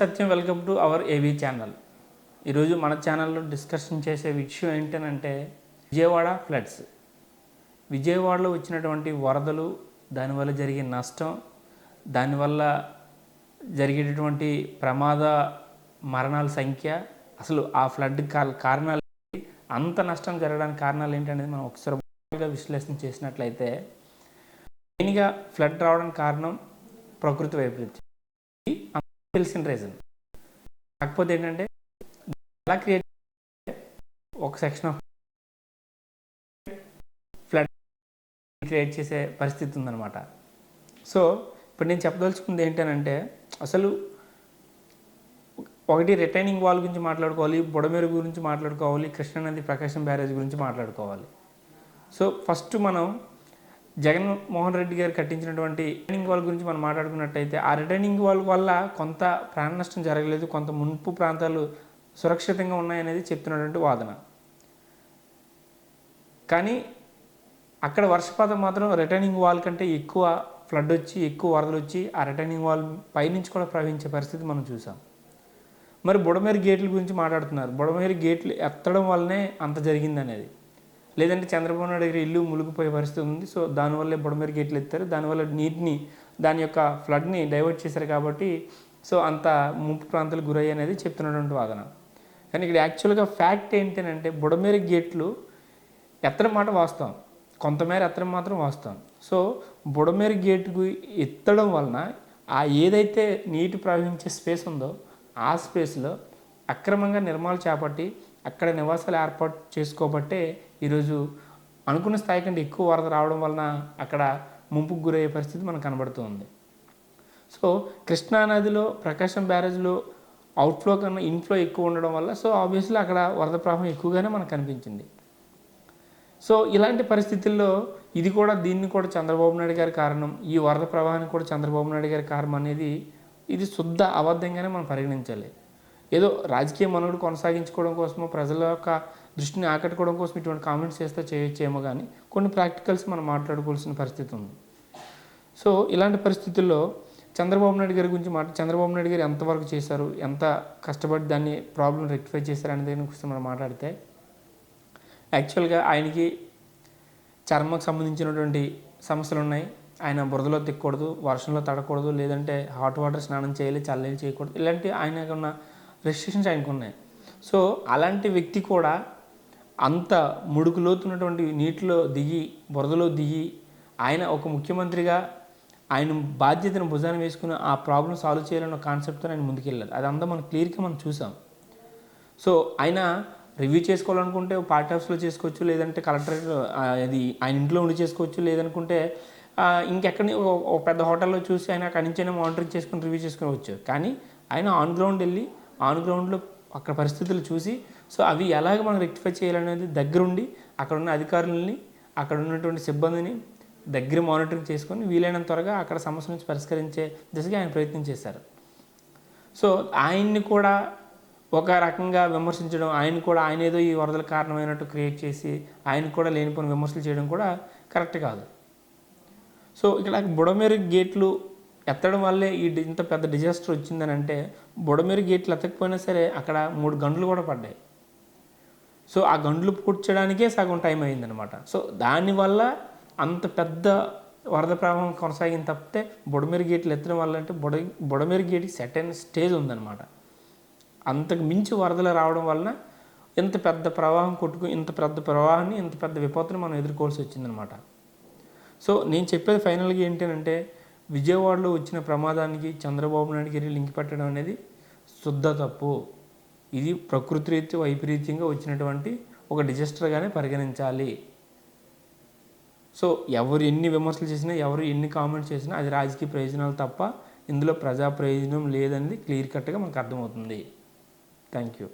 Satyam welcome to our AV channel. ఈరోజు మన ఛానల్లో డిస్కషన్ చేసే విషయం ఏంటంటే విజయవాడ ఫ్లడ్స్. విజయవాడలో వచ్చినటువంటి వరదలు దానివల్ల జరిగే నష్టం దానివల్ల జరిగేటటువంటి ప్రమాద మరణాల సంఖ్య అసలు ఆ ఫ్లడ్ కారణాలు అంత నష్టం జరగడానికి కారణాలు ఏంటనేది మనం ఒకసారి విశ్లేషణ చేసినట్లయితే మెయిన్గా ఫ్లడ్ రావడానికి కారణం ప్రకృతి వైపరీత్యం తెలిసిన రీజన్ కాకపోతే ఏంటంటే ఎలా క్రియేట్ ఒక సెక్షన్ ఆఫ్ ఫ్లడ్ క్రియేట్ చేసే పరిస్థితి ఉందన్నమాట. సో ఇప్పుడు నేను చెప్పదలుచుకుంది ఏంటనంటే అసలు ఒకటి రిటైనింగ్ వాల్ గురించి మాట్లాడుకోవాలి బుడమేరు గురించి మాట్లాడుకోవాలి కృష్ణానది ప్రకాశం బ్యారేజ్ గురించి మాట్లాడుకోవాలి. సో ఫస్ట్ మనం జగన్మోహన్ రెడ్డి గారు కట్టించినటువంటి రిటర్నింగ్ వాల్ గురించి మనం మాట్లాడుకున్నట్టయితే ఆ రిటైనింగ్ వాల్ వల్ల కొంత ప్రాణ నష్టం జరగలేదు కొంత మున్పు ప్రాంతాలు సురక్షితంగా ఉన్నాయనేది చెప్తున్నటువంటి వాదన. కానీ అక్కడ వర్షపాతం మాత్రం రిటర్నింగ్ వాల్ కంటే ఎక్కువ ఫ్లడ్ వచ్చి ఎక్కువ వరదలు వచ్చి ఆ రిటర్నింగ్ వాల్ పైనుంచి కూడా ప్రవహించే పరిస్థితి మనం చూసాం. మరి బుడమేరు గేట్ల గురించి మాట్లాడుతున్నారు. బుడమేరు గేట్లు ఎత్తడం వల్లనే అంత జరిగింది అనేది లేదంటే చంద్రబాబు నాయుడు దగ్గర ఇల్లు మునిగిపోయే పరిస్థితి ఉంది. సో దానివల్లే బుడమేరు గేట్లు ఎత్తారు. దానివల్ల నీటిని దాని యొక్క ఫ్లడ్ని డైవర్ట్ చేశారు కాబట్టి సో అంత ముంపు ప్రాంతాలకు గురయ్యి అనేది చెప్తున్నటువంటి వాదన. కానీ ఇక్కడ యాక్చువల్గా ఫ్యాక్ట్ ఏంటంటే బుడమేరు గేట్లు ఎత్తడం మాట వాస్తవం. కొంతమేర ఎత్తడం మాత్రం వాస్తవం. సో బుడమేరు గేటుకు ఎత్తడం వలన ఆ ఏదైతే నీటి ప్రవహించే స్పేస్ ఉందో ఆ స్పేస్లో అక్రమంగా నిర్మాణాలు చేపట్టి అక్కడ నివాసాలు ఏర్పాటు చేసుకోబట్టే ఈరోజు అనుకున్న స్థాయి కంటే ఎక్కువ వరద రావడం వలన అక్కడ ముంపుకు గురయ్యే పరిస్థితి మనకు కనబడుతుంది. సో కృష్ణానదిలో ప్రకాశం బ్యారేజ్లో అవుట్ఫ్లో కన్నా ఇన్ఫ్లో ఎక్కువ ఉండడం వల్ల సో ఆబ్వియస్లీ అక్కడ వరద ప్రవాహం ఎక్కువగానే మనకు కనిపించింది. సో ఇలాంటి పరిస్థితుల్లో ఇది కూడా దీన్ని కూడా చంద్రబాబు నాయుడు గారి కారణం. ఈ వరద ప్రవాహానికి కూడా చంద్రబాబు నాయుడు గారి కారణం అనేది ఇది శుద్ధ అబద్ధంగానే మనం పరిగణించాలి ఏదో రాజకీయ మనవుడు కొనసాగించుకోవడం కోసమో ప్రజల యొక్క దృష్టిని ఆకట్టుకోవడం కోసం ఇటువంటి కామెంట్స్ చేస్తే చేయొచ్చేమో కానీ కొన్ని ప్రాక్టికల్స్ మనం మాట్లాడుకోవాల్సిన పరిస్థితి ఉంది. సో ఇలాంటి పరిస్థితుల్లో చంద్రబాబు నాయుడు గారి గురించి మాట చంద్రబాబు నాయుడు గారు ఎంతవరకు చేశారు ఎంత కష్టపడి దాన్ని ప్రాబ్లం రెక్టిఫై చేశారు అనే దాని గురించి మనం మాట్లాడితే యాక్చువల్గా ఆయనకి చర్మకు సంబంధించినటువంటి సమస్యలు ఉన్నాయి. ఆయన బురదలో తిక్కకూడదు వర్షంలో తడకూడదు లేదంటే హాట్ వాటర్ స్నానం చేయాలి చల్లని చేయకూడదు ఇలాంటి ఆయనకున్న రెస్ట్రిక్షన్స్ ఆయనకు ఉన్నాయి సో అలాంటి వ్యక్తి కూడా అంత ముడుకులోతున్నటువంటి నీటిలో దిగి బురదలో దిగి ఆయన ఒక ముఖ్యమంత్రిగా ఆయన బాధ్యతను భుజాన వేసుకుని ఆ ప్రాబ్లం సాల్వ్ చేయాలన్న కాన్సెప్ట్తో ఆయన ముందుకెళ్ళారు అదంతా మనం క్లియర్గా మనం చూసాం. సో ఆయన రివ్యూ చేసుకోవాలనుకుంటే పార్టీ ఆఫీస్లో చేసుకోవచ్చు లేదంటే కలెక్టరేట్ అది ఆయన ఇంట్లో ఉండి చేసుకోవచ్చు లేదనుకుంటే ఇంకెక్కడిని ఇంకెక్కడి ఒక- ఒక పెద్ద హోటల్లో చూసి ఆయన అక్కడి నుంచైనా మానిటరింగ్ చేసుకుని రివ్యూ చేసుకోవచ్చు కానీ ఆయన ఆన్ గ్రౌండ్ వెళ్ళి ఆన్ గ్రౌండ్లో అక్కడ పరిస్థితులు చూసి సో అవి ఎలాగ మనం రెక్టిఫై చేయాలనేది దగ్గరుండి అక్కడ ఉన్న అధికారులని అక్కడ ఉన్నటువంటి సిబ్బందిని దగ్గర మానిటరింగ్ చేసుకొని వీలైనంత త్వరగా అక్కడ సమస్య నుంచి పరిష్కరించే దిశగా ఆయన ప్రయత్నం చేశారు. సో ఆయన్ని కూడా ఒక రకంగా విమర్శించడం ఆయన కూడా ఆయన ఏదో ఈ వరదల కారణమైనట్టు క్రియేట్ చేసి ఆయన కూడా లేనిపోయిన విమర్శలు చేయడం కూడా కరెక్ట్ కాదు. సో ఇక్కడ బుడమేరు గేట్లు ఎత్తడం వల్లే ఈ ఇంత పెద్ద డిజాస్టర్ వచ్చిందని అంటే బుడమేరు గేట్లు ఎత్తకపోయినా సరే అక్కడ మూడు గంటలు కూడా పడ్డాయి. సో ఆ గంటలు పూడ్చడానికే సగం టైం అయిందనమాట. సో దానివల్ల అంత పెద్ద వరద ప్రవాహం కొనసాగింది తప్పితే బుడమేరు గేట్లు ఎత్తడం వల్ల అంటే బుడ బుడమేరు గేట్కి సెట్ అయిన స్టేజ్ ఉందన్నమాట అంతకు మించి వరదలు రావడం వలన ఇంత పెద్ద ప్రవాహం కొట్టుకు ఇంత పెద్ద ప్రవాహాన్ని ఇంత పెద్ద విపత్తుని మనం ఎదుర్కోవాల్సి వచ్చిందనమాట. సో నేను చెప్పేది ఫైనల్గా ఏంటంటే విజయవాడలో వచ్చిన ప్రమాదానికి చంద్రబాబు నాయుడు గారి లింక్ పెట్టడం అనేది శుద్ధ తప్పు. ఇది ప్రకృతి రీత్యా వైపరీత్యంగా వచ్చినటువంటి ఒక డిజాస్టర్గానే పరిగణించాలి. సో ఎవరు ఎన్ని విమర్శలు చేసినా ఎవరు ఎన్ని కామెంట్స్ చేసినా అది రాజకీయ ప్రయోజనాలు తప్ప ఇందులో ప్రజా ప్రయోజనం లేదనేది క్లియర్ కట్గా మనకు అర్థమవుతుంది. Thank you.